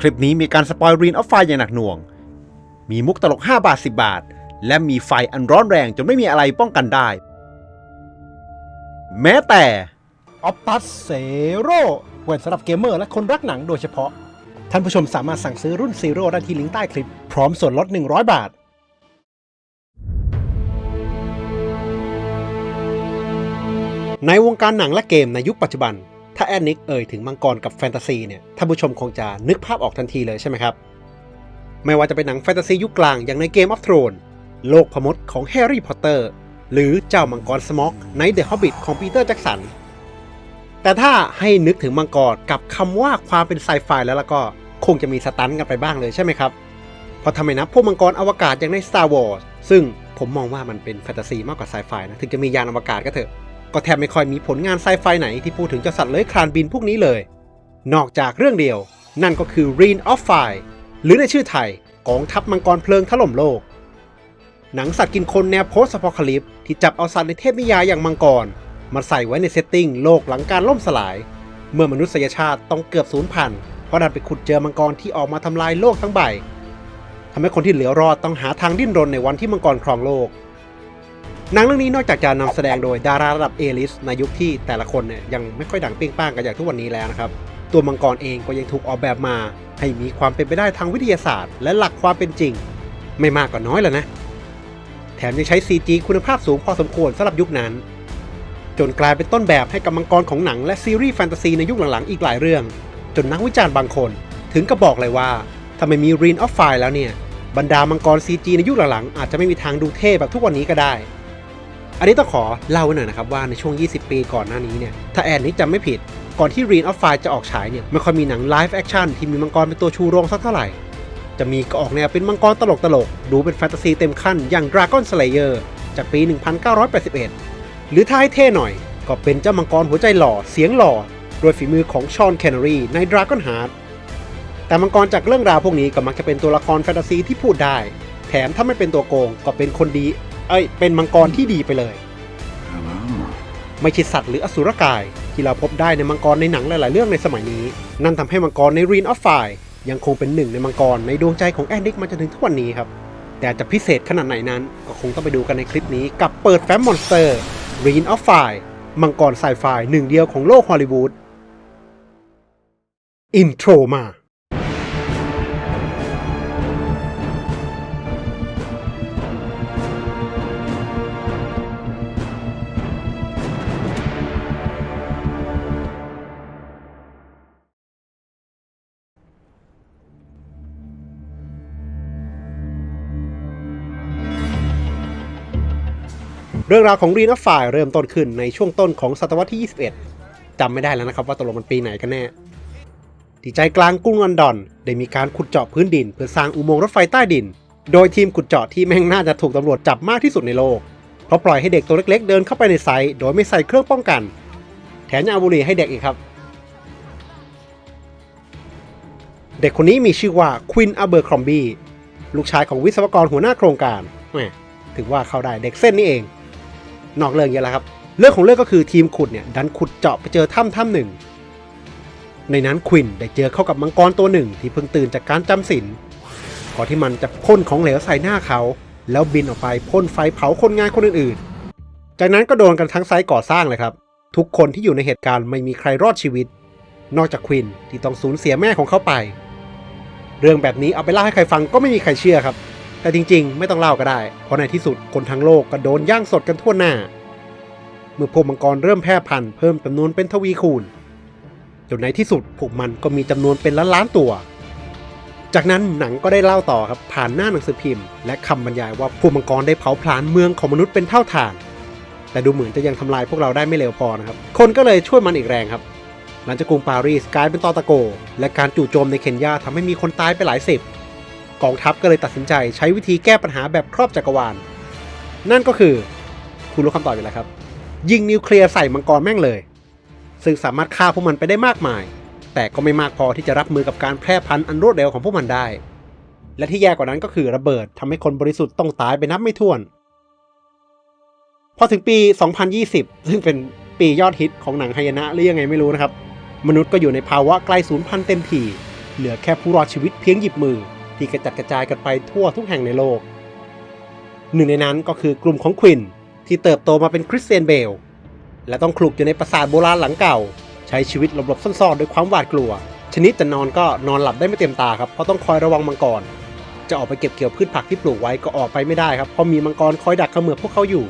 คลิปนี้มีการสปอยรีนออฟไฟอย่างหนักหน่วง มีมุกตลก 5 บาท 10 บาท และมีไฟอันร้อนแรงจนไม่มีอะไรป้องกันได้ แม้แต่ออ t ตัสเซโร่เว้นสำหรับเกมเมอร์และคนรักหนังโดยเฉพาะ ท่านผู้ชมสามารถสั่งซื้อรุ่นซีโร่ได้ที่ลิงก์ใต้คลิป พร้อมส่วนลด 100 บาทในวงการหนังและเกมในยุคปัจจุบัน ถ้าแอนนิกเอ่ยถึงมังกรกับแฟนตาซีเนี่ยท่านผู้ชมคงจะนึกภาพออกทันทีเลยใช่ไหมครับ ไม่ว่าจะเป็นหนังแฟนตาซียุคกลางอย่างในเกมออฟทรอนโลกพมดของแฮร์รี่พอตเตอร์หรือเจ้ามังกรสม็อกในเดอะฮอบบิทของปีเตอร์แจ็กสันแต่ถ้าให้นึกถึงมังกรกับคำว่าความเป็นไซไฟแล้วแล้วก็คงจะมีสตันกันไปบ้างเลยใช่ไหมครับเพราะทำไมนับพวกมังกรอวกาศอย่างใน Star Wars ซึ่งผมมองว่ามันเป็นแฟนตาซีมากกว่าไซไฟนะถึงจะมียานอวกาศก็เถอะ ก็แทบไม่ค่อยมีผลงานไซไฟไหนที่พูดถึงเจ้าสัตว์เลื้อยคลานบินพวกนี้เลย นอกจากเรื่องเดียว นั่นก็คือ Ring of Fire หรือในชื่อไทยกองทัพมังกรเพลิงถล่มโลก หนังสัตว์กินคนแนวโพสต์พ c a ลิปที่จับเอาสัตว์ในเทพนิยายอย่างมังกร มาใส่ไว้ในเซตติ้งโลกหลังการล่มสลาย เมื่อมนุษยชาติต้องเกือบสูญพันธุ์เพราะดันไปขุดเจอมังกรที่ออกมาทำลายโลกทั้งใบทำให้คนที่เหลือรอดต้องหาทางดิ้นรนในวันที่มังกรครองโลก หนังเรื่องนี้นอกจากจะนำแสดงโดยดาราระดับเอลิสในยุคที่แต่ละคนเนี่ยยังไม่ค่อยดังเปรี้ยงป้างกันอย่างทุกวันนี้แล้วนะครับ ตัวมังกรเองก็ยังถูกออกแบบมา ให้มีความเป็นไปได้ทางวิทยาศาสตร์ และหลักความเป็นจริง ไม่มากก็น้อยแล้วนะ แถมยังใช้ CG คุณภาพสูงพอสมควรสำหรับยุคนั้น จนกลายเป็นต้นแบบให้กับมังกรของหนังและซีรีส์แฟนตาซีในยุคหลังๆอีกหลายเรื่อง จนนักวิจารณ์บางคน ถึงกับบอกเลยว่าถ้าไม่มี Ring of Fire แล้วเนี่ยบรรดามังกร CG ในยุคหลังๆอาจจะไม่มีทางดูเท่แบบทุกวันนี้ก็ได้ อันนี้ต้องขอเล่าไว้หน่อยนะครับว่าในช่วง 20 ปีก่อนหน้านี้เนี่ย ถ้าแอนนี้จำไม่ผิด ก่อนที่ Ring of Fire จะออกฉายเนี่ยไม่ค่อยมีหนัง Live Action ที่มีมังกรเป็นตัวชูโรงสักเท่าไหร่ จะมีก็ออกแนวเป็นมังกรตลกตลกๆดูเป็นแฟนตาซีเต็มขั้นอย่าง Dragon Slayer จากปี 1981 หรือถ้าให้เท่หน่อยก็เป็นเจ้ามังกรหัวใจหล่อเสียงหล่อโดยฝีมือของชอนแคนเนอรีใน Dragon Heart แต่มังกรจากเรื่องราวพวกนี้ก็มักจะเป็นตัวละครแฟนตาซีที่พูดได้ แถมถ้าไม่เป็นตัวโกงก็เป็นคนดี เอ้ยเป็นมังกรที่ดีไปเลย Hello. ไม่ใช่สัตว์หรืออสุรกาย ที่เราพบได้ในมังกรในหนังหลาย ๆ เรื่องในสมัยนี้ นั่นทำให้มังกรใน Ring of Fire ยังคงเป็นหนึ่งในมังกรในดวงใจของแอนดิกมาจนถึงทุกวันนี้ครับ แต่จะพิเศษขนาดไหนนั้น ก็คงต้องไปดูกันในคลิปนี้กับเปิดแฟ้มมอนสเตอร์ Ring of Fire มังกรไซไฟหนึ่งเดียวของโลกฮอลลีวูดอินโทรมา รื่องราวของรีน of Fire เริ่มต้นขึ้นในช่วงต้นของศตวรรษที่ 21 จำไม่ได้แล้วนะครับว่าตกลงมันปีไหนกันแน่ ที่ใจกลางกรุงลอนดอน ได้มีการขุดเจาะพื้นดิน เพื่อสร้างอุโมงค์รถไฟใต้ดิน โดยทีมขุดเจาะที่แม่งน่าจะถูกตำรวจจับมากที่สุดในโลก เพราะปล่อยให้เด็กตัวเล็ก ๆ เดินเข้าไปในไซต์โดยไม่ใส่เครื่องป้องกัน แถมยังเอาบุหรี่ให้เด็กอีกครับ เด็กคนนี้มีชื่อว่าควินอเบอร์ครอมบีลูกชายของวิศวกรหัวหน้าโครงการแหมถือว่าเข้าได้เด็กเส้นนี่เอง นอกเรื่องเยอะแล้วครับ เรื่องของเรื่องก็คือทีมขุดเนี่ยดันขุดเจาะไปเจอถ้ำถ้ำหนึ่ง ในนั้นควินได้เจอเข้ากับมังกรตัวหนึ่งที่เพิ่งตื่นจากการจำศีลก่อนที่มันจะพ่นของเหลวใส่หน้าเขา แล้วบินออกไปพ่นไฟเผาคนงานคนอื่นๆ จากนั้นก็โดนกันทั้งไซต์ก่อสร้างเลยครับ ทุกคนที่อยู่ในเหตุการณ์ไม่มีใครรอดชีวิต นอกจากควินที่ต้องสูญเสียแม่ของเขาไป เรื่องแบบนี้เอาไปเล่าให้ใครฟังก็ไม่มีใครเชื่อครับ แต่จริงๆ ไม่ต้องเล่าก็ได้ เพราะในที่สุดคนทั้งโลกก็โดนย่างสดกันทั่วหน้า เมื่อพวกมังกรเริ่มแพร่พันธุ์เพิ่มจำนวนเป็นทวีคูณจนในที่สุดพวกมันก็มีจำนวนเป็นล้านล้านตัว จากนั้นหนังก็ได้เล่าต่อครับผ่านหน้าหนังสือพิมพ์ และคำบรรยายว่าพวกมังกรได้เผาผลาญเมืองของมนุษย์เป็นเท่าฐาน แต่ดูเหมือนจะยังทำลายพวกเราได้ไม่เร็วพอนะครับ คนก็เลยช่วยมันอีกแรงครับ หลังจากกรุงปารีสกลายเป็นตอตะโก และการจู่โจมในเคนยาทำให้มีคนตายไปหลายสิบ กองทัพก็เลยตัดสินใจใช้วิธีแก้ปัญหาแบบครอบจักรวาล นั่นก็คือคุณรู้คำตอบอยู่แล้วครับ ยิงนิวเคลียร์ใส่มังกรแม่งเลย ซึ่งสามารถฆ่าพวกมันไปได้มากมาย แต่ก็ไม่มากพอที่จะรับมือกับการแพร่พันธุ์อันรวดเร็วของพวกมันได้ และที่แย่กว่านั้นก็คือระเบิดทำให้คนบริสุทธิ์ต้องตายไปนับไม่ถ้วน พอถึงปี 2020 ซึ่งเป็นปียอดฮิตของหนังไฮยนะหรือยังไงไม่รู้นะครับ มนุษย์ก็อยู่ในภาวะใกล้สูญพันธุ์เต็มทีเหลือแค่ผู้รอดชีวิตเพียงหยิบมือ ที่กระจัดกระจายกันไปทั่วทุกแห่งในโลก หนึ่งในนั้นก็คือกลุ่มของควินที่เติบโตมาเป็นคริสเตียนเบล และต้องคลุกอยู่ในปราสาทโบราณหลังเก่า ใช้ชีวิตหลบๆซ่อนๆด้วยความหวาดกลัว ชนิดจะนอนก็นอนหลับได้ไม่เต็มตาครับเพราะต้องคอยระวังมังกรจะออกไปเก็บเกี่ยวพืชผักที่ปลูกไว้ก็ออกไปไม่ได้ครับเพราะมีมังกรคอยดักเขมือพวกเขาอยู่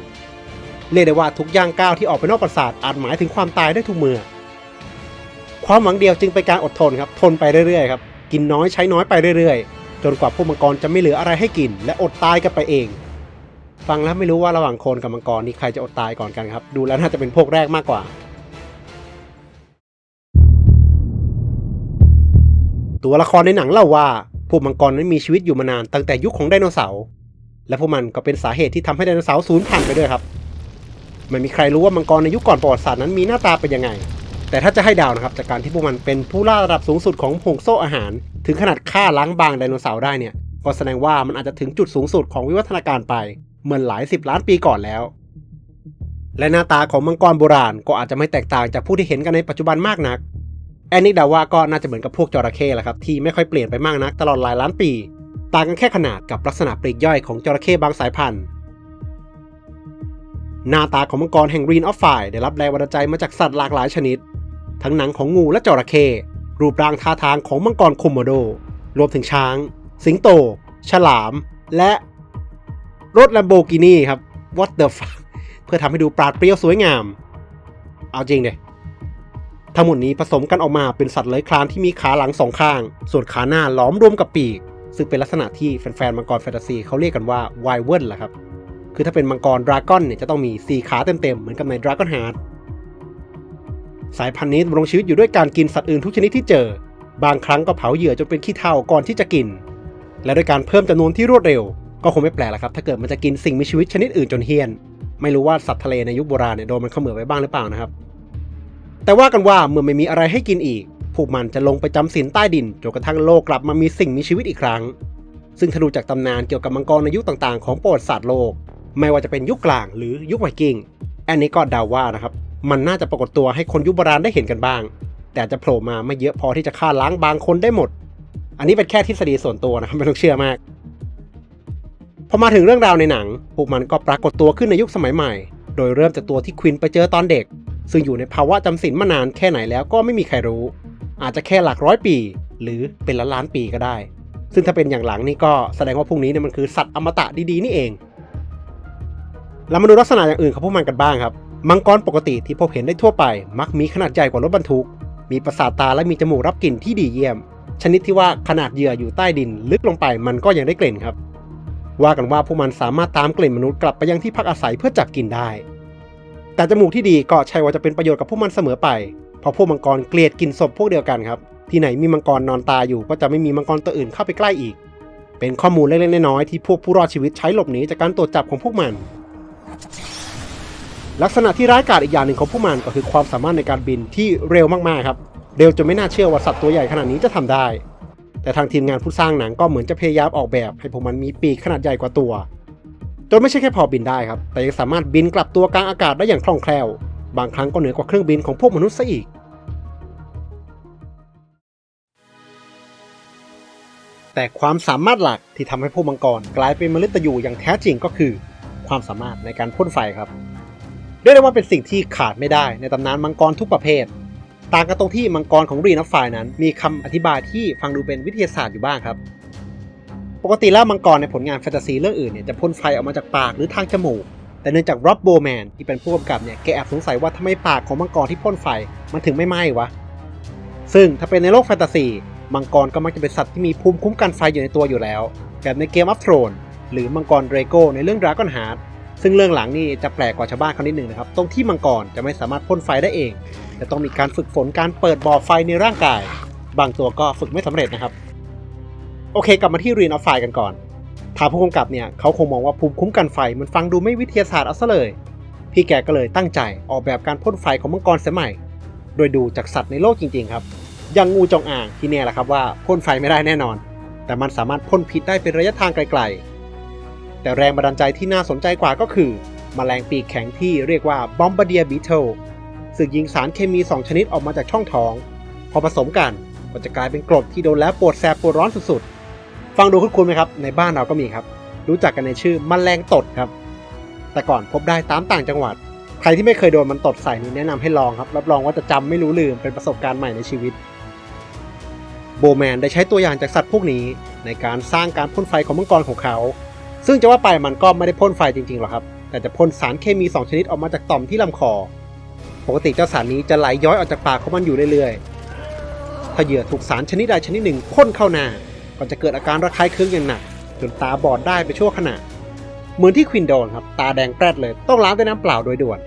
เรียกได้ว่าทุกย่างก้าวที่ออกไปนอกปราสาทอาจหมายถึงความตายได้ทุกเมื่อความหวังเดียวจึงเป็นการอดทนครับทนไปเรื่อยๆครับกินน้อยใช้น้อยไปเรื่อยๆ จนกว่าพวกมังกรจะไม่เหลืออะไรให้กิน และอดตายกันไปเอง ฟังแล้วไม่รู้ว่าระหว่างโคนกับมังกรนี่ใครจะอดตายก่อนกันครับ ดูแล้วน่าจะเป็นพวกแรกมากกว่า ตัวละครในหนังเล่าว่าพวกมังกรนั้นมีชีวิตอยู่มานานตั้งแต่ยุคของไดโนเสาร์และพวกมันก็เป็นสาเหตุที่ทำให้ไดโนเสาร์สูญพันธุ์ไปด้วยครับไม่มีใครรู้ว่ามังกรในยุคก่อนประวัติศาสตร์นั้นมีหน้าตาเป็นยังไง แต่ถ้าจะให้ดาวนะครับจากการที่พวกมันเป็นผู้ล่าระดับสูงสุดของห่วงโซ่อาหาร ถึงขนาดฆ่าล้างบางไดโนเสาร์ได้เนี่ยก็แสดงว่ามันอาจจะถึงจุดสูงสุดของวิวัฒนาการไป เหมือนหลายสิบล้านปีก่อนแล้ว และหน้าตาของมังกรโบราณก็อาจจะไม่แตกต่างจากผู้ที่เห็นกันในปัจจุบันมากนัก แอนนิกดาว่าก็น่าจะเหมือนกับพวกจระเข้แหละครับที่ไม่ค่อยเปลี่ยนไปมากนักตลอดหลายล้านปี ต่างกันแค่ขนาดกับลักษณะปลีกย่อยของจระเข้บางสายพันธุ์หน้าตาของมังกรแห่ง Green of Fire ได้รับแรงบันดาลใจมาจากสัตว์หลากหลายชนิด ทั้งหนังของงูและจระเข้ รูปร่างท่าทางของมังกรโคโมโด รวมถึงช้าง สิงโต ฉลาม และรถ Lamborghini ครับ What the fuck เพื่อทำให้ดูปราดเปรียวสวยงาม เอาจริงเดยทั้งหมดนี้ผสมกันออกมาเป็นสัตว์เลื้อยคลานที่มีขาหลังสองข้าง ส่วนขาหน้าล้อมรวมกับปีก ซึ่งเป็นลักษณะที่แฟนๆมังกรแฟนตาซีเขาเรียกกันว่าไวเวิร์นแหละครับ คือถ้าเป็นมังกรดราก้อนเนี่ยจะต้องมี 4 ขาเต็มๆ เหมือนกับในดราก้อนฮาร์ด สายพันธุ์นี้ดำรงชีวิตอยู่ด้วยการกินสัตว์อื่นทุกชนิดที่เจอ บางครั้งก็เผาเหยื่อจนเป็นขี้เถ้าก่อนที่จะกิน และด้วยการเพิ่มจำนวนที่รวดเร็ว ก็คงไม่แปลกละครับ ถ้าเกิดมันจะกินสิ่งมีชีวิตชนิดอื่นจนเฮี้ยน ไม่รู้ว่าสัตว์ทะเลในยุคโบราณเนี่ยโดนมันเขมือบไว้บ้างหรือเปล่านะครับ แต่ว่ากันว่าเมื่อไม่มีอะไรให้กินอีก พวกมันจะลงไปจำศีลใต้ดินจนกระทั่งโลกกลับมามีสิ่งมีชีวิตอีกครั้ง ซึ่งถ้าดูจากตำนานเกี่ยวกับมังกรในยุคต่างๆ ของประวัติศาสตร์โลก ไม่ว่าจะเป็นยุคกลางหรือยุคไวกิ้งแอนนี้ก็เดาว่านะครับ มันน่าจะปรากฏตัวให้คนยุคโบราณได้เห็นกันบ้าง แต่จะโผล่มาไม่เยอะพอที่จะฆ่าล้างบางคนได้หมด อันนี้เป็นแค่ทฤษฎีส่วนตัวนะครับไม่ต้องเชื่อมาก พอมาถึงเรื่องราวในหนัง พวกมันก็ปรากฏตัวขึ้นในยุคสมัยใหม่ โดยเริ่มจากตัวที่ควินไปเจอตอนเด็ก ซึ่งอยู่ในภาวะจำศีลมานานแค่ไหนแล้วก็ไม่มีใครรู้ อาจจะแค่หลักร้อยปี หรือเป็นล้านล้านปีก็ได้ ซึ่งถ้าเป็นอย่างหลังนี่ก็แสดงว่าพวกนี้เนี่ยมันคือสัตว์อมตะดีๆนี่เองเรามาดูลักษณะอย่างอื่นของพวกมันกันบ้างครับ มังกรปกติที่พบเห็นได้ทั่วไป มักมีขนาดใหญ่กว่ารถบรรทุก มีประสาทตาและมีจมูกรับกลิ่นที่ดีเยี่ยม ชนิดที่ว่าขนาดเหยื่ออยู่ใต้ดินลึกลงไปมันก็ยังได้กลิ่นครับ ว่ากันว่าพวกมันสามารถตามกลิ่นมนุษย์กลับไปยังที่พักอาศัยเพื่อจับกินได้ แต่จมูกที่ดีก็ใช่ว่าจะเป็นประโยชน์กับพวกมันเสมอไป เพราะพวกมังกรเกลียดกินศพพวกเดียวกันครับ ที่ไหนมีมังกรนอนตายอยู่ก็จะไม่มีมังกรตัวอื่นเข้าไปใกล้อีก เป็นข้อมูลเล็กๆน้อยๆที่พวกผู้รอดชีวิตใช้หลบหนีจากการตรวจจับของพวกมัน ลักษณะที่ร้ายกาจอีกอย่างหนึ่งของพวกมันก็คือความสามารถในการบินที่เร็วมากๆครับ เร็วจนไม่น่าเชื่อว่าสัตว์ตัวใหญ่ขนาดนี้จะทำได้ แต่ทางทีมงานผู้สร้างหนังก็เหมือนจะพยายามออกแบบ ให้พวกมันมีปีกขนาดใหญ่กว่าตัวจนไม่ใช่แค่พอบินได้ครับ แต่ยังสามารถบินกลับตัวกลางอากาศได้อย่างคล่องแคล่ว บางครั้งก็เหนือกว่าเครื่องบินของพวกมนุษย์ซะอีก แต่ความสามารถหลักที่ทำให้พวกมังกรกลายเป็นมฤตยูอย่างแท้จริงก็คือ ความสามารถในการพ่นไฟครับ เรียกได้ว่าเป็นสิ่งที่ขาดไม่ได้ในตำนานมังกรทุกประเภท ต่างกันตรงที่มังกรของรีนัฟไฟนั้น มีคำอธิบายที่ฟังดูเป็นวิทยาศาสตร์อยู่บ้างครับ ปกติแล้วมังกรในผลงานแฟนตาซีเรื่องอื่นเนี่ยจะพ่นไฟออกมาจากปากหรือทางจมูก แต่เนื่องจากร็อบโบแมนที่เป็นผู้กำกับเนี่ยแกแอบสงสัยว่าทำไมปากของมังกรที่พ่นไฟมันถึงไม่ไหม้วะ ซึ่งถ้าเป็นในโลกแฟนตาซีมังกรก็มักจะเป็นสัตว์ที่มีภูมิคุ้มกันไฟอยู่ในตัวอยู่แล้ว แบบในเกมอัฟโทรนหรือมังกรเดรโกในเรื่องดราก้อนฮาร์ด ซึ่งเรื่องหลังนี่จะแปลกกว่าชาวบ้านเขานิดหนึ่งนะครับ ตรงที่มังกรจะไม่สามารถพ่นไฟได้เองแต่ต้องมีการฝึกฝนการเปิดบ่อไฟในร่างกาย บางตัวก็ฝึกไม่สำเร็จนะครับ โอเค กลับมาที่รีนอฟไฟกันก่อนทางผู้กำกับเนี่ยเขาคงมองว่าภูมิคุ้มกันไฟมันฟังดูไม่วิทยาศาสตร์เอาซะเลย พี่แกก็เลยตั้งใจออกแบบการพ่นไฟของมังกรเสียใหม่ โดยดูจากสัตว์ในโลกจริง ๆ ครับอย่างงูจงอางที่เนี่ยแหละครับว่าพ่นไฟไม่ได้แน่นอน แต่มันสามารถพ่นพิษได้เป็นระยะทางไกลๆ แต่แรงบันดาลใจที่น่าสนใจกว่าก็คือมแมลงปีกแข็งที่เรียกว่า Bombardier Beetle ซึ่งยิงสารเคมี 2 ชนิดออกมาจากช่องท้อง พอผสมกันก็จะกลายเป็นกรดที่โดนแล้วปวดแสบปวดร้อนสุดๆ ฟังดูคุ้นๆไหมครับ ในบ้านเราก็มีครับ รู้จักกันในชื่อมแมลงตดครับ แต่ก่อนพบได้ตามต่างจังหวัด ใครที่ไม่เคยโดนมันตดใส่นี่แนะนำให้ลองครับ รับรองว่าจะจำไม่รู้ลืมเป็นประสบการณ์ใหม่ในชีวิต โบแมนได้ใช้ตัวอย่างจากสัตว์พวกนี้ ในการสร้างการพ่นไฟของมังกรของเขา ซึ่งจะว่าไปมันก็ไม่ได้พ่นไฟจริงๆหรอกครับ แต่จะพ่นสารเคมี 2 ชนิดออกมาจากต่อมที่ลำคอ ปกติเจ้าสารนี้จะไหลย้อยออกจากปากของมันอยู่เรื่อยๆ ถ้าเหยื่อถูกสารชนิดใดชนิดหนึ่งพ่นเข้าหน้า ก็จะเกิดอาการระคายเคืองอย่างหนักจนตาบอดได้ไปชั่วขณะ เหมือนที่ควินโดนครับ ตาแดงแปรดเลยต้องล้างด้วยน้ำเปล่าโดยด่วน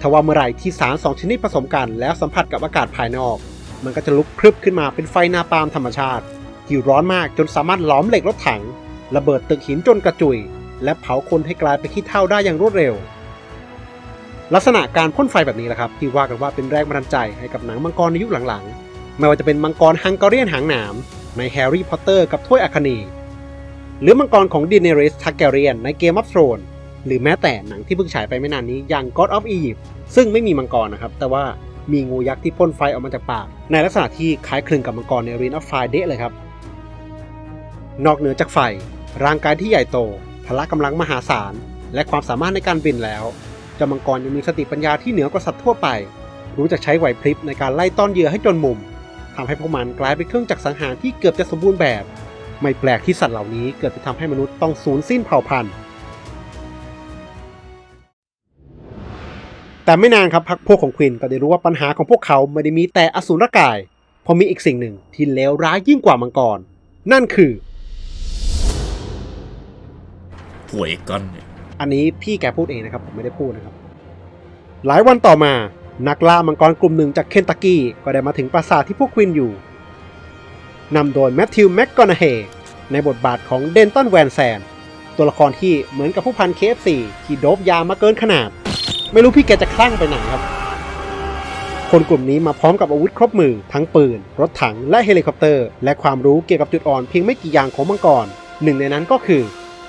ทว่าเมื่อไหร่ที่สารสองชนิดผสมกันแล้วสัมผัสกับอากาศภายนอก มันก็จะลุกพรึบขึ้นมาเป็นไฟนาปามธรรมชาติที่ร้อนมากจนสามารถหลอมเหล็กรถถัง ระเบิดตึกหินจนกระจุย และเผาคนให้กลายเป็นขี้เถ้าได้อย่างรวดเร็ว ลักษณะการพ่นไฟแบบนี้แหละครับ ที่ว่ากันว่าเป็นแรงบันดาลใจให้กับหนังมังกรในยุคหลังๆ ไม่ว่าจะเป็นมังกรฮังการีนหางหนามในแฮร์รี่พอตเตอร์กับถ้วยอัคนี หรือมังกรของดิเนริสทักแกเรียนในเกมออฟโ r รนหรือแม้แต่หนังที่เพิ่งฉายไปไม่นานนี้อย่าง God of Egypt ซึ่งไม่มีมังกรนะครับ แต่ว่ามีงูยักษ์ที่พ่นไฟออกมาจากปาก ในลักษณะที่คล้ายคลึงกับมังกรใน Ring of Fire เดะเลยครับ นอกเหนือจากไฟ ร่างกายที่ใหญ่โต พละกำลังมหาศาล และความสามารถในการบินแล้วเจ้ามังกรยังมีสติปัญญาที่เหนือกว่าสัตว์ทั่วไป รู้จักใช้ไหวพริบในการไล่ต้อนเหยื่อให้จนมุมทำให้พวกมันกลายเป็นเครื่องจักรสังหารที่เกือบจะสมบูรณ์แบบ ไม่แปลกที่สัตว์เหล่านี้เกิดไปทำให้มนุษย์ต้องสูญสิ้นเผ่าพันธุ์ แต่ไม่นานครับพักพวกของควินก็ได้รู้ว่าปัญหาของพวกเขาไม่ได้มีแต่อสูรกายเพราะมีอีกสิ่งหนึ่งที่เลวร้ายยิ่งกว่ามังกร นั่นคือ พวกไอ้กันนี่ยอันนี้พี่แกพูดเองนะครับ ผมไม่ได้พูดนะครับ หลายวันต่อมา นักล่ามังกรกลุ่มหนึ่งจากเคนตักกี้ก็ได้มาถึงปราสาทที่พวกควินอยู่นำโดยแมทธิวแม็กกอนาเฮในบทบาทของเดนตันแวนแซน ตัวละครที่เหมือนกับผู้พัน KFC ที่โดบยามาเกินขนาด ไม่รู้พี่แกจะคลั่งไปไหนครับ คนกลุ่มนี้มาพร้อมกับอาวุธครบมือ ทั้งปืน รถถังและเฮลิคอปเตอร์ และความรู้เกี่ยวกับจุดอ่อนเพียงไม่กี่อย่างของมังกร หนึ่งในนั้นก็คือ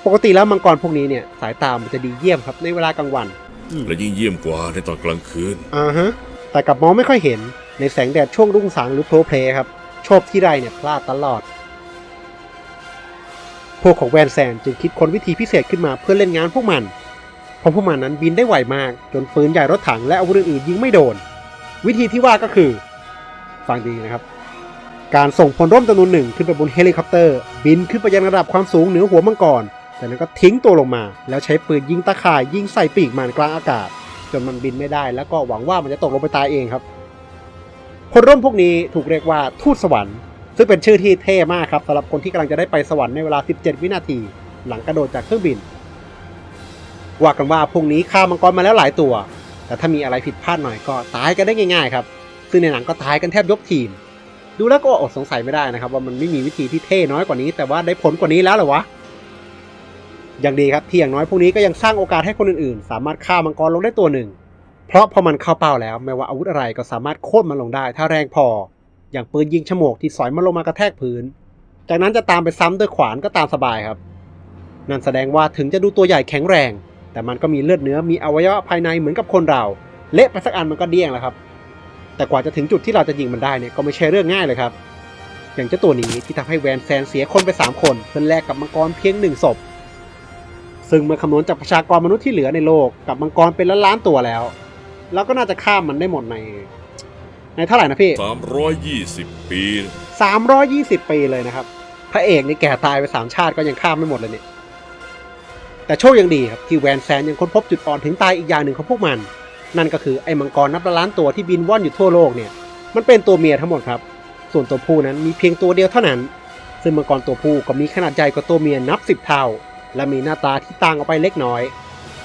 ปกติแล้วมังกรพวกนี้เนี่ยสายตามันจะดีเยี่ยมครับในเวลากลางวันและยิ่งเยี่ยมกว่าในตอนกลางคืนอ่าฮะแต่กลับมองไม่ค่อยเห็นในแสงแดดช่วงรุ่งสางหรือโพลเพลครับโชบที่ไรเนี่ยพลาดตลอด พวกของแวนแซนจึงคิดค้นวิธีพิเศษขึ้นมาเพื่อเล่นงานพวกมัน เพราะพวกมันนั้นบินได้ไวมาก จนปืนใหญ่รถถังและอาวุธอื่นๆยิงไม่โดน วิธีที่ว่าก็คือ ฟังดีนะครับ การส่งพลร่มจำนวนหนึ่งขึ้นไปบนเฮลิคอปเตอร์ บินขึ้นไปยังระดับความสูงเหนือหัวมังกร จากนั้นก็ทิ้งตัวลงมา แล้วใช้ปืนยิงตะข่ายยิงใส่ปีกมันกลางอากาศ จนมันบินไม่ได้ แล้วก็หวังว่ามันจะตกลงไปตายเองครับพลร่มพวกนี้ถูกเรียกว่าทูตสวรรค์ซึ่งเป็นชื่อที่เท่มากครับสำหรับคนที่กำลังจะได้ไปสวรรค์ในเวลา 17 วินาที หลังกระโดดจากเครื่องบิน ว่ากันว่าพวกนี้ฆ่ามังกรมาแล้วหลายตัว แต่ถ้ามีอะไรผิดพลาดหน่อยก็ตายกันได้ง่ายๆครับ ซึ่งในหนังก็ตายกันแทบยกทีม ดูแล้วก็อดสงสัยไม่ได้นะครับ ว่ามันไม่มีวิธีที่เท่น้อยกว่านี้ แต่ว่าได้ผลกว่านี้แล้วเหรอวะ ย่างดีครับที่อย่างน้อยพวกนี้ก็ยังสร้างโอกาสให้คนอื่นๆ สามารถฆ่ามังกรลงได้ตัวหนึ่ง เพราะพอมันเข้าเป้าแล้วไม่ว่าอาวุธอะไรก็สามารถโค่นมันลงได้ ถ้าแรงพอ อย่างปืนยิงฉมวกที่สอยมันลงมากระแทกพื้น จากนั้นจะตามไปซ้ำด้วยขวานก็ตามสบายครับ นั่นแสดงว่าถึงจะดูตัวใหญ่แข็งแรง แต่มันก็มีเลือดเนื้อมีอวัยวะภายในเหมือนกับคนเรา เละไปสักอันมันก็เดี้ยงแล้วครับ แต่กว่าจะถึงจุดที่เราจะยิงมันได้เนี่ยก็ไม่ใช่เรื่องง่ายเลยครับ อย่างเจ้าตัวนี้ที่ทำให้แวนแซนเสียคนไป 3 คนเพื่อแลกกับมังกรเพียงหนึ่งศพ ซึ่งเมื่อคำนวณจากประชากรมนุษย์ที่เหลือในโลกกับมังกรเป็นล้านล้านๆตัวแล้ว เราก็น่าจะข้ามมันได้หมดใน ในเท่าไหร่นะพี่ 320 ปี 320 ปีเลยนะครับ พระเอกนี่แก่ตายไปสามชาติก็ยังข้ามไม่หมดเลยเนี่ย แต่โชคยังดีครับที่แวนแซนยังค้นพบจุดอ่อนถึงตายอีกอย่างหนึ่งของพวกมัน นั่นก็คือไอ้มังกรนับล้านตัวที่บินว่อนอยู่ทั่วโลกเนี่ย มันเป็นตัวเมียทั้งหมดครับ ส่วนตัวผู้นั้นมีเพียงตัวเดียวเท่านั้น ซึ่งมังกรตัวผู้ก็มีขนาดใหญ่กว่าตัวเมียนับสิบเท่า และมีหน้าตาที่ต่างออกไปเล็กน้อย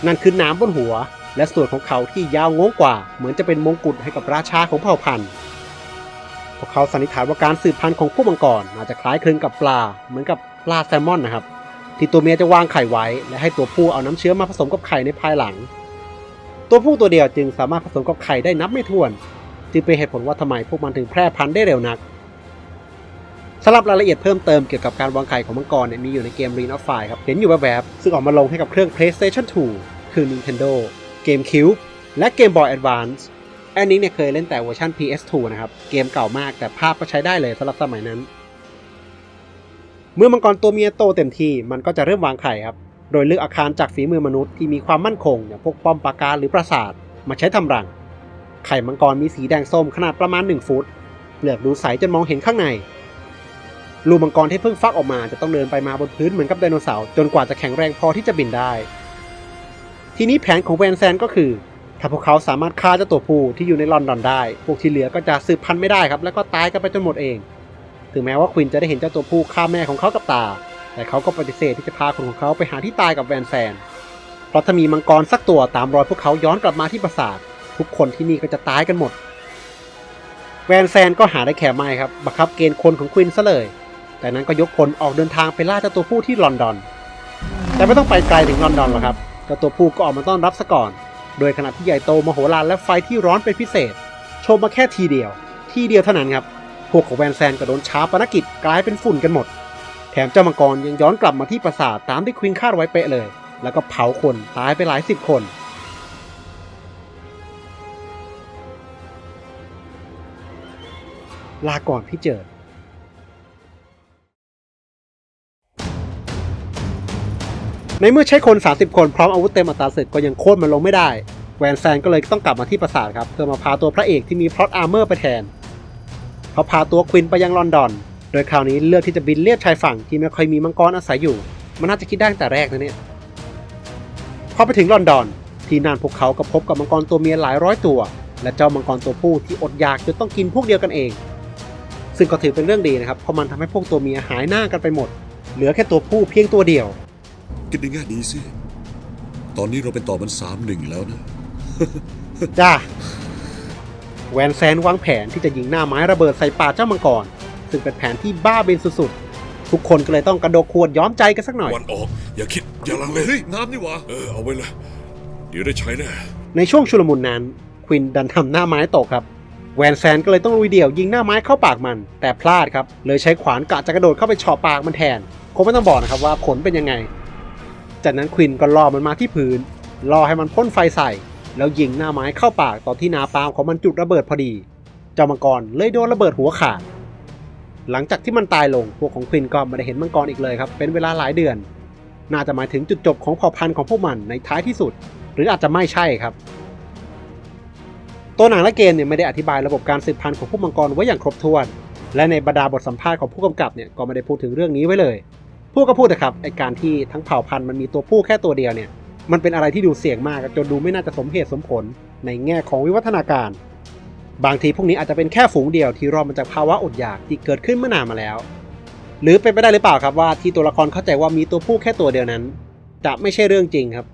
นั่นคือน้ำบนหัว และส่วนของเขาที่ยาวงงกว่า เหมือนจะเป็นมงกุฎให้กับราชาของเผ่าพันธุ์พวกเขาสันนิษฐานว่าการสืบพันธุ์ของพวกมังกรอาจจะคล้ายคลึงกับปลา เหมือนกับปลาแซลมอนนะครับ ที่ตัวเมียจะวางไข่ไว้ และให้ตัวผู้เอาน้ำเชื้อมาผสมกับไข่ในภายหลัง ตัวผู้ตัวเดียวจึงสามารถผสมกับไข่ได้นับไม่ถ้วน จึงเป็นเหตุผลว่าทำไมพวกมันถึงแพร่พันธุ์ได้เร็วนัก สำหรับรายละเอียดเพิ่มเติมเกี่ยวกับการวางไข่ของมังกรเนี่ยมีอยู่ในเกม Ring of Fire ครับ เห็นอยู่แวบๆซึ่งออกมาลงให้กับเครื่อง PlayStation 2 คือ Nintendo GameCube และ Game Boy Advance แอนนิกเนี่ยเคยเล่นแต่เวอร์ชัน PS2 นะครับ เกมเก่ามากแต่ภาพก็ใช้ได้เลยสำหรับสมัยนั้น เมื่อมังกรตัวเมียโตเต็มที่มันก็จะเริ่มวางไข่ครับ โดยเลือกอาคารจากฝีมือมนุษย์ที่มีความมั่นคงอย่างพวกป้อมปราการหรือปราสาทมาใช้ทำรัง ไข่มังกรมีสีแดงส้มขนาดประมาณ 1 ฟุตเปลือกดูใสจนมองเห็นข้างใน ลูมังกรที่เพิ่งฟักออกมาจะต้องเดินไปมาบนพื้นเหมือนกับไดโนเสาร์จนกว่าจะแข็งแรงพอที่จะบินได้ ทีนี้แผนของแวนแซนก็คือ ถ้าพวกเขาสามารถฆ่าเจ้าตัวผู้ที่อยู่ในลอนดอนได้ พวกที่เหลือก็จะสืบพันธุ์ไม่ได้ครับ แล้วก็ตายกันไปจนหมดเอง ถึงแม้ว่าควินจะได้เห็นเจ้าตัวผู้ฆ่าแม่ของเขากับตา แต่เขาก็ปฏิเสธที่จะพาคนของเขาไปหาที่ตายกับแวนแซน เพราะถ้ามีมังกรสักตัวตามรอยพวกเขาย้อนกลับมาที่ปราสาททุกคนที่นี่ก็จะตายกันหมด แวนแซนก็หาได้แค่ไม่ครับบังคับเกณฑ์คนของควินซะเลย แต่นั้นก็ยกพลออกเดินทางไปล่าเจ้าตัวผู้ที่ลอนดอน แต่ไม่ต้องไปไกลถึงลอนดอนหรอกครับเจ้าตัวผู้ก็ออกมาต้อนรับซะก่อน โดยขณะที่ใหญ่โตมโหฬารและไฟที่ร้อนเป็นพิเศษโชว์มาแค่ทีเดียว ทีเดียวเท่านั้นครับ พวกของแวนแซนก็โดนช้าปนกิจกลายเป็นฝุ่นกันหมด แถมเจ้ามังกรยังย้อนกลับมาที่ปราสาทตามที่ควินคาดไว้เป๊ะเลย แล้วก็เผาคนตายไปหลายสิบคนลาก่อนพี่เจิด ในเมื่อใช้คน 30 คนพร้อมอาวุธเต็มอัตราศึกก็ยังโค่นมันลงไม่ได้ แวนแซนก็เลยต้องกลับมาที่ปราสาทครับ เพื่อมาพาตัวพระเอกที่มีพลอตอาร์เมอร์ไปแทน เขาพาตัวควินไปยังลอนดอน โดยคราวนี้เลือกที่จะบินเลียบชายฝั่งที่ไม่ค่อยมีมังกรอาศัยอยู่ มันน่าจะคิดได้ตั้งแต่แรกนะเนี่ย พอไปถึงลอนดอน ที่นั่นพวกเขาก็พบกับมังกรตัวเมียหลายร้อยตัว และเจ้ามังกรตัวผู้ที่อดอยากจนต้องกินพวกเดียวกันเอง ซึ่งก็ถือเป็นเรื่องดีนะครับ เพราะมันทำให้พวกตัวเมียหายหน้ากันไปหมด เหลือแค่ตัวผู้เพียงตัวเดียว คิดในแง่ดีสิ ตอนนี้เราเป็นต่อมันสามหนึ่งแล้วนะ จ้าแวนแซนวางแผนที่จะยิงหน้าไม้ระเบิดใส่ป่าเจ้ามังกร ซึ่งเป็นแผนที่บ้าเบนสุดๆ ทุกคนก็เลยต้องกระโดดขวดย้อมใจกันสักหน่อย วันออก อย่าคิด อย่าลังเลเฮ้ยน้ำนี่หว่า เออ เอาไว้เลยเดี๋ยวได้ใช้แน่ในช่วงชุลมุนนั้นควินดันทำหน้าไม้ตกครับ แวนแซนก็เลยต้องลุยเดี่ยวยิงหน้าไม้เข้าปากมัน แต่พลาดครับ เลยใช้ขวานกะจะกระโดดเข้าไปเฉาะปากมันแทนคงไม่ต้องบอกนะครับว่าผลเป็นยังไง จากนั้นควินก็ล่อมันมาที่พื้นล่อให้มันพ่นไฟใส่ แล้วยิงหน้าไม้เข้าปากตอนที่นาปาล์มของมันจุดระเบิดพอดี เจ้ามังกรเลยโดนระเบิดหัวขาด หลังจากที่มันตายลงพวกของควินก็ไม่ได้เห็นมังกรอีกเลยครับ เป็นเวลาหลายเดือน น่าจะหมายถึงจุดจบของเผ่าพันธุ์ของพวกมันในท้ายที่สุด หรืออาจจะไม่ใช่ครับ ตัวหนังและเกมเนี่ยไม่ได้อธิบายระบบการสืบพันธุ์ของพวกมังกรไว้อย่างครบถ้วน และในบรรดาบทสัมภาษณ์ของผู้กำกับเนี่ยก็ไม่ได้พูดถึงเรื่องนี้ไว้เลย ผู้ก็พูดนะครับไอการที่ทั้งเผ่าพันธุ์มันมีตัวผู้แค่ตัวเดียวเนี่ยมันเป็นอะไรที่ดูเสี่ยงมากจนดูไม่น่าจะสมเหตุสมผลในแง่ของวิวัฒนาการ บางทีพวกนี้อาจจะเป็นแค่ฝูงเดียวที่รอดมาจากภาวะอดอยากที่เกิดขึ้นเมื่อนานมาแล้ว หรือเป็นไปได้หรือเปล่าครับว่าที่ตัวละครเข้าใจว่ามีตัวผู้แค่ตัวเดียวนั้น จะไม่ใช่เรื่องจริงครับ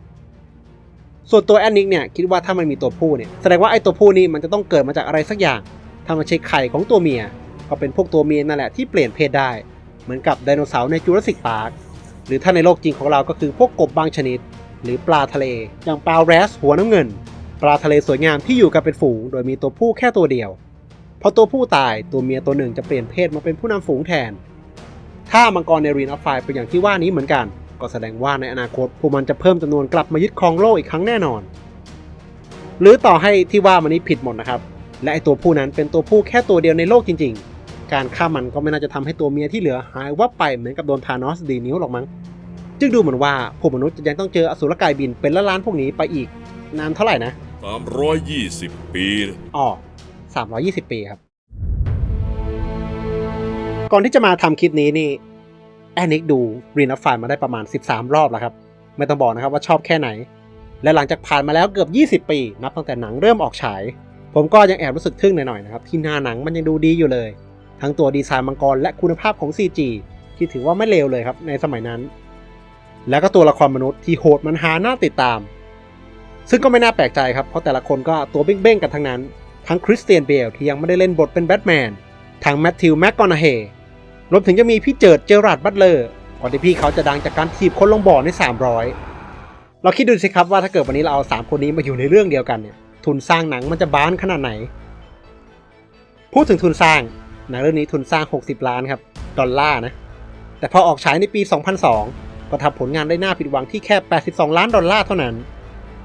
ส่วนตัวแอนนิกเนี่ยคิดว่าถ้ามันมีตัวผู้เนี่ยแสดงว่าไอ้ตัวผู้นี่มันจะต้องเกิดมาจากอะไรสักอย่างถ้ามันใช่ไข่ของตัวเมีย ก็เป็นพวกตัวเมียนั่นแหละที่เปลี่ยนเพศได้ เหมือนกับไดโนเสาร์ในจูราสสิกพาร์คหรือถ้าในโลกจริงของเราก็คือพวกกบบางชนิด หรือปลาทะเล อย่างปลาแรสหัวน้ำเงิน ปลาทะเลสวยงามที่อยู่กันเป็นฝูง โดยมีตัวผู้แค่ตัวเดียวพอตัวผู้ตายตัวเมียตัวหนึ่งจะเปลี่ยนเพศมาเป็นผู้นำฝูงแทน ถ้ามังกรในรีนอฟไฟเป็นอย่างที่ว่านี้เหมือนกัน ก็แสดงว่าในอนาคตพวกมันจะเพิ่มจำนวนกลับมายึดครองโลกอีกครั้งแน่นอน หรือต่อให้ที่ว่ามันนี้ผิดหมดนะครับ และไอตัวผู้นั้นเป็นตัวผู้แค่ตัวเดียวในโลกจริง การฆ่ามันก็ไม่น่าจะทำให้ตัวเมียที่เหลือหายวับไปเหมือนกับโดนธานอสดีนิ้วหรอกมั้ง จึงดูเหมือนว่าพวกมนุษย์จะยังต้องเจออสุรกายบินเป็นล้านล้านๆพวกนี้ไปอีก นานเท่าไหร่นะสามร้อยยี่สิบปีอ๋อ320 ปีครับ ก่อนที่จะมาทำคลิปนี้นี่แอนนิกดูรีนัฟไฟมาได้ประมาณ 13 รอบแล้วครับ ไม่ต้องบอกนะครับว่าชอบแค่ไหน และหลังจากผ่านมาแล้วเกือบ 20 ปี นับตั้งแต่หนังเริ่มออกฉาย ผมก็ยังแอบรู้สึกทึ่งหน่อยๆนะครับที่หน้าหนังมันยังดูดีอยู่เลย ทั้งตัวดีไซน์มังกรและคุณภาพของ CG ที่ถือว่าไม่เลวเลยครับในสมัยนั้น แล้วก็ตัวละครมนุษย์ที่โหดมันหาหน้าติดตาม ซึ่งก็ไม่น่าแปลกใจครับเพราะแต่ละคนก็ตัวเบ้งๆกันทั้งนั้น ทั้งคริสเตียนเบลที่ยังไม่ได้เล่นบทเป็นแบทแมนทั้งแมทธิวแมคกอนาเฮรวมถึงจะมีพี่เจิดเจอราดบัตเลอร์ก่อนที่พี่เขาจะดังจากการถีบคนลงบ่อใน 300 เราคิดดูสิครับว่าถ้าเกิดวันนี้เราเอา 3 คนนี้มาอยู่ในเรื่องเดียวกันเนี่ยทุนสร้างหนังมันจะบ้านขนาดไหน พูดถึงทุนสร้าง หนังเรื่องนี้ทุนสร้าง 60 ล้านครับ ดอลลาร์นะ แต่พอออกฉายในปี 2002 ก็ทำผลงานได้น่าผิดหวังที่แค่ 82 ล้านดอลลาร์เท่านั้น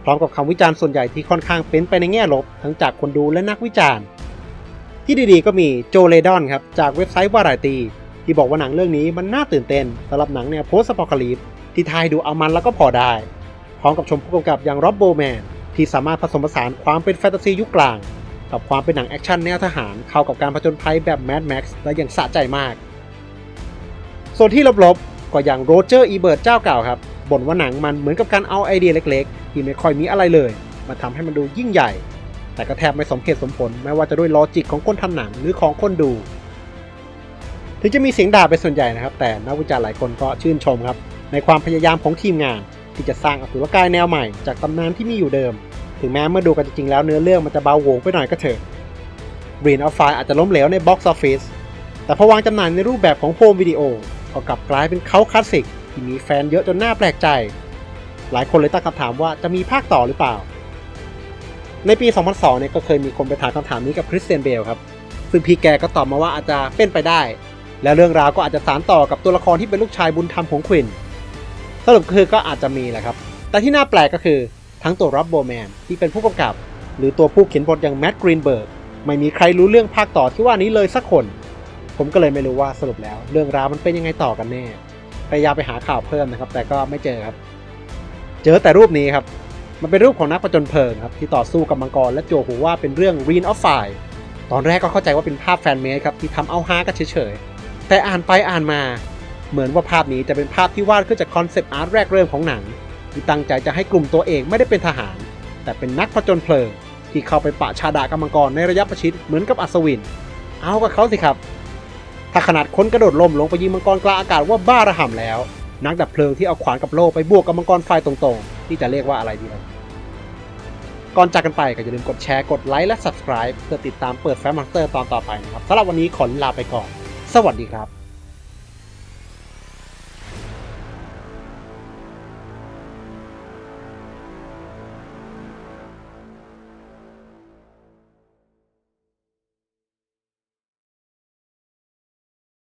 พร้อมกับคำวิจารณ์ส่วนใหญ่ที่ค่อนข้างเป็นไปในแง่ลบ ทั้งจากคนดูและนักวิจารณ์ ที่ดีๆ ก็มีโจเลดอนครับ จากเว็บไซต์วาไรตี ที่บอกว่าหนังเรื่องนี้มันน่าตื่นเต้นสำหรับหนังเนี่ยโพสต์ p อ c a l y p s e ที่ทายดูเอามันแล้วก็พอได้ พร้อมกับชมผู้กำกับอย่างร็อบโบแมนที่สามารถผสมผสานความเป็นแฟนตาซียุคกลาง กับความเป็นหนังแอคชั่นแนวทหารเข้ากับการผจญภัยแบบแมดแม็กซ์และย่างสะใจมาก ส่วนที่ลบๆ ก็อย่างโรเจอร์อีเบิร์ตเจ้าเก่าครับบ่นว่าหนังมันเหมือนกับการเอาไอเดียเล็กๆ ที่ไม่ค่อยมีอะไรเลย มาทำให้มันดูยิ่งใหญ่ แต่ก็แทบไม่สมเหตุสมผลแม้ว่าจะด้วยลอจิกของคนทำหนังหรือของคนดู ถึงจะมีเสียงด่าเป็นส่วนใหญ่นะครับ แต่นักวิจารณ์หลายคนก็ชื่นชมครับในความพยายามของทีมงานที่จะสร้างอสุรกายแนวใหม่จากตำนานที่มีอยู่เดิม ถึงแม้เมื่อดูกันจริงๆแล้วเนื้อเรื่องมันจะเบาโหวงไปหน่อยก็เถอะ Green of Fire อาจจะล้มเหลวใน Box Office แต่พอวางจำหน่ายในรูปแบบของโฮมวิดีโอก็กลับกลายเป็นเขาคลาสสิกที่มีแฟนเยอะจนน่าแปลกใจ หลายคนเลยตั้งคำถามว่าจะมีภาคต่อหรือเปล่า ในปี 2002 เนี่ยก็เคยมีคนไปถามคำถามนี้กับคริสเตียนเบลครับ ซึ่งพี่แกก็ตอบมาว่าอาจจะเป็นไปได้ และเรื่องราวก็อาจจะสานต่อกับตัวละครที่เป็นลูกชายบุญธรรมของควินสรุปคือก็อาจจะมีแหละครับ แต่ที่น่าแปลกก็คือ ทั้งตัวรับโบแมนที่เป็นผู้กำกับ หรือตัวผู้เขียนบทอย่างแมดกรีนเบิร์กไม่มีใครรู้เรื่องภาคต่อที่ว่านี้เลยสักคน ผมก็เลยไม่รู้ว่าสรุปแล้ว เรื่องราวมันเป็นยังไงต่อกันแน่พยายามไปหาข่าวเพิ่มนะครับ แต่ก็ไม่เจอครับ เจอแต่รูปนี้ครับ มันเป็นรูปของนักประจนเพลิงครับที่ต่อสู้กับมังกรและโจหูว่าเป็นเรื่อง Ring of Fire ตอนแรกก็เข้าใจว่าเป็นภาพแฟนเมดครับที่ทำเอาฮากันเฉยๆแต่อ่านไปอ่านมา เหมือนว่าภาพนี้จะเป็นภาพที่วาดขึ้นจากคอนเซปต์อาร์ตแรกเริ่มของหนัง ที่ตั้งใจจะให้กลุ่มตัวเองไม่ได้เป็นทหาร แต่เป็นนักผจญเพลิง ที่เข้าไปปะชาดากบมังกรในระยะประชิดเหมือนกับอัศวิน เอากับเขาสิครับ ถ้าขนาดคนกระโดดล่มลงไปยิงมังกรกลางอากาศว่าบ้าระห่ำแล้ว นักดับเพลิงที่เอาขวานกับโล่ไปบวกกับมังกรไฟตรงๆ ที่จะเรียกว่าอะไรดีล่ะก่อนจากกันไปก็อย่าลืมกดแชร์กดไลค์และ subscribe เพื่อติดตามเปิดแฟ้มมอนสเตอร์ตอนต่อไปนะครับสำหรับวันนี้ขอลาไปก่อน สวัสดีครับ